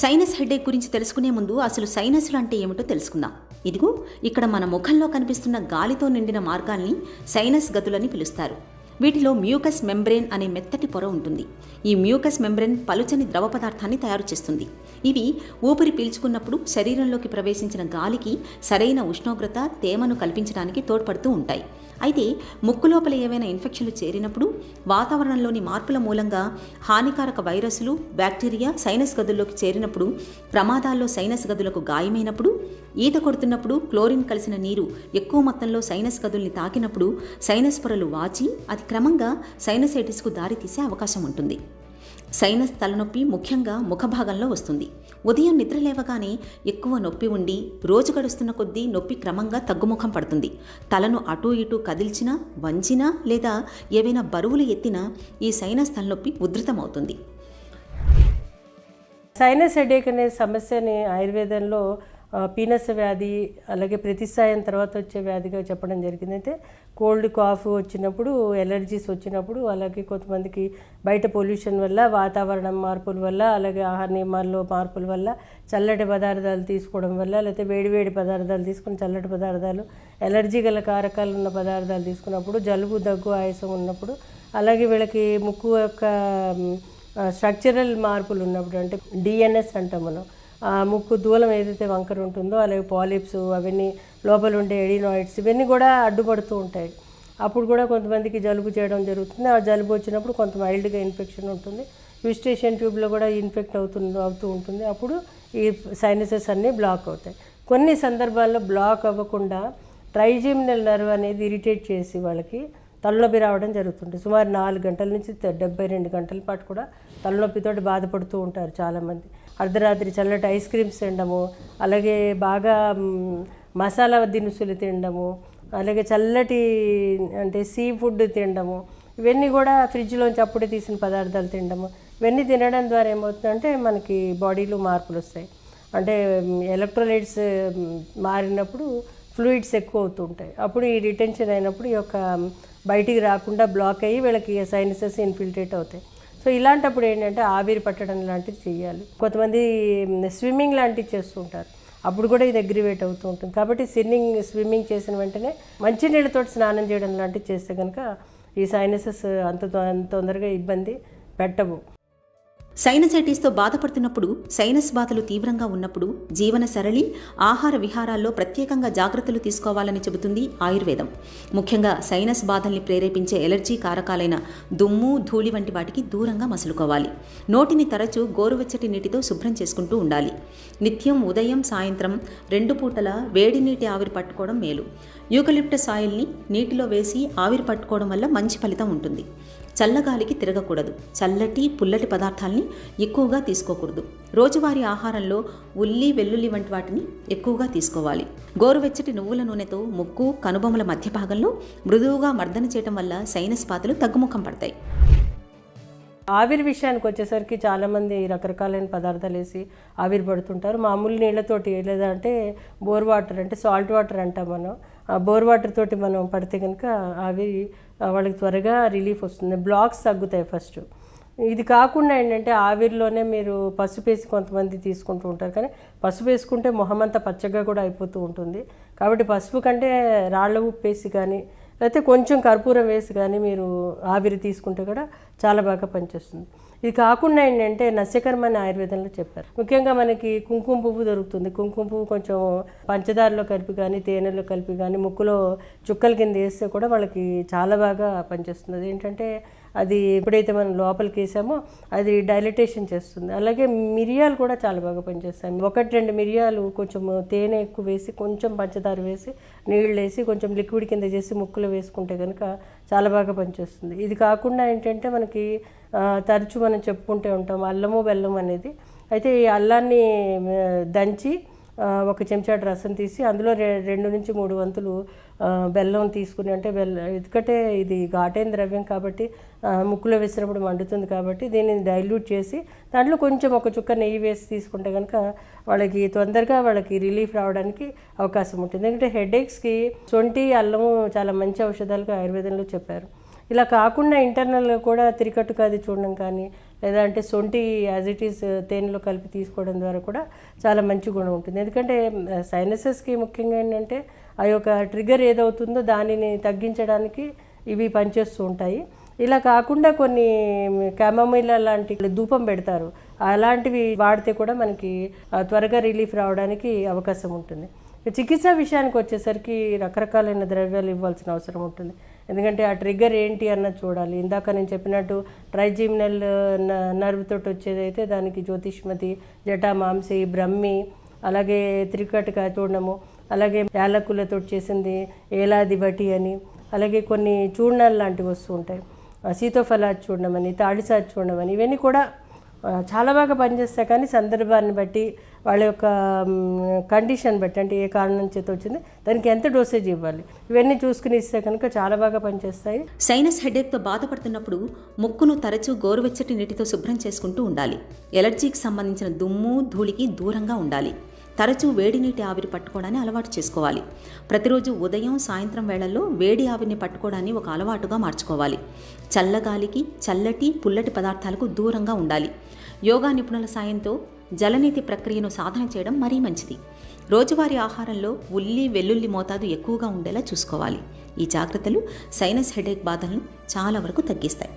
Sinus headache గురించి తెలుసుకునే ముందు అసలు సైనస్లు అంటే ఏమిటో తెలుసుకుందాం. ఇదిగో ఇక్కడ మన ముఖంలో కనిపిస్తున్న గాలితో నిండిన మార్గాల్ని సైనస్ గదులని పిలుస్తారు. వీటిలో మ్యూకస్ మెంబ్రేన్ అనే మెత్తటి పొర ఉంటుంది. ఈ మ్యూకస్ మెంబ్రేన్ పలుచని ద్రవ పదార్థాన్ని తయారు చేస్తుంది. ఇవి ఊపిరి పీల్చుకున్నప్పుడు శరీరంలోకి ప్రవేశించిన గాలికి సరైన ఉష్ణోగ్రత తేమను కల్పించడానికి తోడ్పడుతూ ఉంటాయి. అయితే ముక్కు లోపల ఏవైనా ఇన్ఫెక్షన్లు చేరినప్పుడు వాతావరణంలోని మార్పుల మూలంగా హానికారక వైరస్లు బ్యాక్టీరియా సైనస్ గదుల్లోకి చేరినప్పుడు ప్రమాదాల్లో సైనస్ గదులకు గాయమైనప్పుడు ఈత కొడుతున్నప్పుడు క్లోరిన్ కలిసిన నీరు ఎక్కువ మొత్తంలో సైనస్ గదుల్ని తాకినప్పుడు సైనస్ పొరలు వాచి అది క్రమంగా సైనసైటిస్కు దారితీసే అవకాశం ఉంటుంది. సైనస్ తలనొప్పి ముఖ్యంగా ముఖభాగంలో వస్తుంది. ఉదయం నిద్ర లేవగానే ఎక్కువ నొప్పి ఉండి రోజు గడుస్తున్న కొద్దీ నొప్పి క్రమంగా తగ్గుముఖం పడుతుంది. తలను అటూ ఇటూ కదిల్చినా వంచినా లేదా ఏవైనా బరువులు ఎత్తినా ఈ సైనస్ తలనొప్పి ఉధృతమవుతుంది. సైనస్ హెడేక్ అనే సమస్యని ఆయుర్వేదంలో పీనస్ వ్యాధి అలాగే ప్రతిసాయం తర్వాత వచ్చే వ్యాధిగా చెప్పడం జరిగింది. అయితే కోల్డ్ కాఫ్ వచ్చినప్పుడు ఎలర్జీస్ వచ్చినప్పుడు అలాగే కొంతమందికి బయట పొల్యూషన్ వల్ల వాతావరణం మార్పుల వల్ల అలాగే ఆహార నియమాల్లో మార్పుల వల్ల చల్లటి పదార్థాలు తీసుకోవడం వల్ల లేకపోతే వేడివేడి పదార్థాలు తీసుకుని చల్లటి పదార్థాలు ఎలర్జీ గల కారకాలు ఉన్న పదార్థాలు తీసుకున్నప్పుడు జలుబు దగ్గు ఆయాసం ఉన్నప్పుడు అలాగే వీళ్ళకి ముక్కు యొక్క స్ట్రక్చరల్ మార్పులు ఉన్నప్పుడు అంటే డిఎన్ఎస్ అంటాం మనం. ముక్కు దూలం ఏదైతే వంకర ఉంటుందో అలాగే పాలిప్స్ అవన్నీ లోపల ఉండే ఎడినాయిడ్స్ ఇవన్నీ కూడా అడ్డుపడుతూ ఉంటాయి. అప్పుడు కూడా కొంతమందికి జలుబు చేయడం జరుగుతుంది. ఆ జలుబు వచ్చినప్పుడు కొంత మైల్డ్గా ఇన్ఫెక్షన్ ఉంటుంది. యూస్టేషన్ ట్యూబ్లో కూడా ఇన్ఫెక్ట్ అవుతుంది అవుతూ ఉంటుంది. అప్పుడు ఈ సైనసెస్ అన్నీ బ్లాక్ అవుతాయి. కొన్ని సందర్భాల్లో బ్లాక్ అవ్వకుండా ట్రైజిమినల్ నర్వ్ అనేది ఇరిటేట్ చేసి వాళ్ళకి తలనొప్పి రావడం జరుగుతుంది. సుమారు నాలుగు గంటల నుంచి డెబ్బై రెండు గంటల పాటు కూడా తలనొప్పితో బాధపడుతూ ఉంటారు చాలామంది. అర్ధరాత్రి చల్లటి ఐస్ క్రీమ్స్ తినడము అలాగే బాగా మసాలా దినుసులు తినడము అలాగే చల్లటి అంటే సీ ఫుడ్ తినడము ఇవన్నీ కూడా ఫ్రిడ్జ్లోంచి అప్పుడే తీసిన పదార్థాలు తినడము. ఇవన్నీ తినడం ద్వారా ఏమవుతుందంటే మనకి బాడీలో మార్పులు వస్తాయి. అంటే ఎలక్ట్రోలైట్స్ మారినప్పుడు ఫ్లూయిడ్స్ ఎక్కువ అవుతుంటాయి. అప్పుడు ఈ రిటెన్షన్ అయినప్పుడు ఈ యొక్క బయటికి రాకుండా బ్లాక్ అయ్యి వీళ్ళకి సైనసెస్ ఇన్ఫిల్ట్రేట్ అవుతాయి. సో ఇలాంటప్పుడు ఏంటంటే ఆవిరి పట్టడం లాంటివి చేయాలి కొంతమంది స్విమ్మింగ్ లాంటివి చేస్తూ ఉంటారు. అప్పుడు కూడా ఇది అగ్రివేట్ అవుతూ ఉంటుంది. కాబట్టి స్విమ్మింగ్ స్విమ్మింగ్ చేసిన వెంటనే మంచి నీళ్ళతో స్నానం చేయడం లాంటివి చేస్తే కనుక ఈ సైనసెస్ అంత అంత తొందరగా ఇబ్బంది పెట్టవు. సైనసైటిస్తో బాధపడుతున్నప్పుడు సైనస్ బాధలు తీవ్రంగా ఉన్నప్పుడు జీవన సరళి ఆహార విహారాల్లో ప్రత్యేకంగా జాగ్రత్తలు తీసుకోవాలని చెబుతుంది ఆయుర్వేదం. ముఖ్యంగా సైనస్ బాధల్ని ప్రేరేపించే ఎలర్జీ కారకాలైన దుమ్ము ధూళి వంటి వాటికి దూరంగా మసులుకోవాలి. నోటిని తరచూ గోరువెచ్చటి నీటితో శుభ్రం చేసుకుంటూ ఉండాలి. నిత్యం ఉదయం సాయంత్రం రెండు పూటల వేడి నీటి ఆవిరి పట్టుకోవడం మేలు. యూకలిప్టస్ ఆయిల్ని నీటిలో వేసి ఆవిరి పట్టుకోవడం వల్ల మంచి ఫలితం ఉంటుంది. చల్లగాలికి తిరగకూడదు. చల్లటి పుల్లటి పదార్థాల్ని ఎక్కువగా తీసుకోకూడదు. రోజువారీ ఆహారంలో ఉల్లి వెల్లుల్లి వంటి వాటిని ఎక్కువగా తీసుకోవాలి. గోరువెచ్చటి నువ్వుల నూనెతో ముక్కు కనుబొమ్మల మధ్య భాగంలో మృదువుగా మర్దన చేయటం వల్ల సైనస్ పాతలు తగ్గుముఖం పడతాయి. ఆవిరి విషయానికి వచ్చేసరికి చాలామంది రకరకాలైన పదార్థాలు వేసి ఆవిరి పడుతుంటారు. మామూలు నీళ్ళతోటి లేదంటే బోర్ వాటర్ అంటే సాల్ట్ వాటర్ అంటాం మనం. బోర్ వాటర్ తోటి మనం పడితే కనుక అవి వాళ్ళకి త్వరగా రిలీఫ్ వస్తుంది. బ్లాక్స్ తగ్గుతాయి ఫస్ట్. ఇది కాకుండా ఏంటంటే ఆవిరిలోనే మీరు పసుపు వేసి కొంతమంది తీసుకుంటూ ఉంటారు. కానీ పసుపు వేసుకుంటే మొహం అంతా పచ్చగా కూడా అయిపోతూ ఉంటుంది. కాబట్టి పసుపు కంటే రాళ్ళ ఉప్పు వేసి కానీ లేకపోతే కొంచెం కర్పూరం వేసి కానీ మీరు ఆవిరి తీసుకుంటే కూడా చాలా బాగా పనిచేస్తుంది. ఇది కాకుండా ఏంటంటే నస్యకర్మ అని ఆయుర్వేదంలో చెప్పారు. ముఖ్యంగా మనకి కుంకుమ పువ్వు దొరుకుతుంది. కుంకుమ పువ్వు కొంచెం పంచదారలో కలిపి కానీ తేనెలో కలిపి కానీ ముక్కులో చుక్కల కింద వేస్తే కూడా వాళ్ళకి చాలా బాగా పనిచేస్తుంది. ఏంటంటే అది ఎప్పుడైతే మనం లోపలికి వేసామో అది డైలటేషన్ చేస్తుంది. అలాగే మిరియాలు కూడా చాలా బాగా పనిచేస్తాయి. ఒకటి రెండు మిరియాలు కొంచెం తేనె ఎక్కువ వేసి కొంచెం పంచదార వేసి నీళ్ళు వేసి కొంచెం లిక్విడ్ కింద చేసి ముక్కులు వేసుకుంటే కనుక చాలా బాగా పనిచేస్తుంది. ఇది కాకుండా ఏంటంటే మనకి తరచూ తరచు మనం చెప్పుకుంటూ ఉంటాం అల్లము బెల్లం అనేది. అయితే ఈ అల్లాన్ని దంచి ఒక చెంచాడు రసం తీసి అందులో రెండు నుంచి మూడు వంతులు బెల్లం తీసుకుని అంటే బెల్లం ఎందుకంటే ఇది ఘాటైన ద్రవ్యం కాబట్టి ముక్కులో వేసినప్పుడు మండుతుంది కాబట్టి దీన్ని డైల్యూట్ చేసి దాంట్లో కొంచెం ఒక చుక్క నెయ్యి వేసి తీసుకుంటే కనుక వాళ్ళకి తొందరగా వాళ్ళకి రిలీఫ్ రావడానికి అవకాశం ఉంటుంది. ఎందుకంటే హెడేక్స్కి సొంటి అల్లము చాలా మంచి ఔషధాలుగా ఆయుర్వేదంలో చెప్పారు. ఇలా కాకుండా ఇంటర్నల్గా కూడా తిరికట్టు అది చూడడం కానీ లేదా అంటే సొంటి యాజ్ ఇట్ ఈస్ తేనెలో కలిపి తీసుకోవడం ద్వారా కూడా చాలా మంచి గుణం ఉంటుంది. ఎందుకంటే సైనసెస్కి ముఖ్యంగా ఏంటంటే ఆ యొక్క ట్రిగర్ ఏదవుతుందో దానిని తగ్గించడానికి ఇవి పనిచేస్తూ ఉంటాయి. ఇలా కాకుండా కొన్ని క్యామమైల లాంటి ధూపం పెడతారు. అలాంటివి వాడితే కూడా మనకి త్వరగా రిలీఫ్ రావడానికి అవకాశం ఉంటుంది. చికిత్స విషయానికి వచ్చేసరికి రకరకాలైన ద్రవ్యాలు ఇవ్వాల్సిన అవసరం ఉంటుంది. ఎందుకంటే ఆ ట్రిగ్గర్ ఏంటి అన్నది చూడాలి. ఇందాక నేను చెప్పినట్టు ట్రైజిమినల్ నర్వ్ తోటి వచ్చేదైతే దానికి జ్యోతిష్మతి జటామాంసి బ్రహ్మి అలాగే త్రికటక చూడడము అలాగే యాలకులతో చేసింది ఏలాది బటి అని అలాగే కొన్ని చూర్ణాలు లాంటివి వస్తూ ఉంటాయి. సీతోఫలాది చూడడం అని తాడిసాది చూడడం అని ఇవన్నీ కూడా చాలా బాగా పనిచేస్తాయి. కానీ సందర్భాన్ని బట్టి వాళ్ళ యొక్క కండిషన్ బట్టి అంటే ఏ కారణం చేత వచ్చింది దానికి ఎంత డోసేజ్ ఇవ్వాలి? ఇవన్నీ చూసుకుని ఇస్తే కనుక చాలా బాగా పనిచేస్తాయి. సైనస్ హెడేక్తో బాధపడుతున్నప్పుడు ముక్కును తరచూ గోరువెచ్చటి నీటితో శుభ్రం చేసుకుంటూ ఉండాలి. ఎలర్జీకి సంబంధించిన దుమ్ము ధూళికి దూరంగా ఉండాలి. తరచూ వేడి నీటి ఆవిరి పట్టుకోవడాన్ని అలవాటు చేసుకోవాలి. ప్రతిరోజు ఉదయం సాయంత్రం వేళల్లో వేడి ఆవిరిని పట్టుకోవడాన్ని ఒక అలవాటుగా మార్చుకోవాలి. చల్లగాలికి చల్లటి పుల్లటి పదార్థాలకు దూరంగా ఉండాలి. యోగా నిపుణుల సాయంతో జలనీతి ప్రక్రియను సాధన చేయడం మరీ మంచిది. రోజువారీ ఆహారంలో ఉల్లి వెల్లుల్లి మోతాదు ఎక్కువగా ఉండేలా చూసుకోవాలి. ఈ జాగ్రత్తలు సైనస్ హెడేక్ బాధలను చాలా వరకు తగ్గిస్తాయి.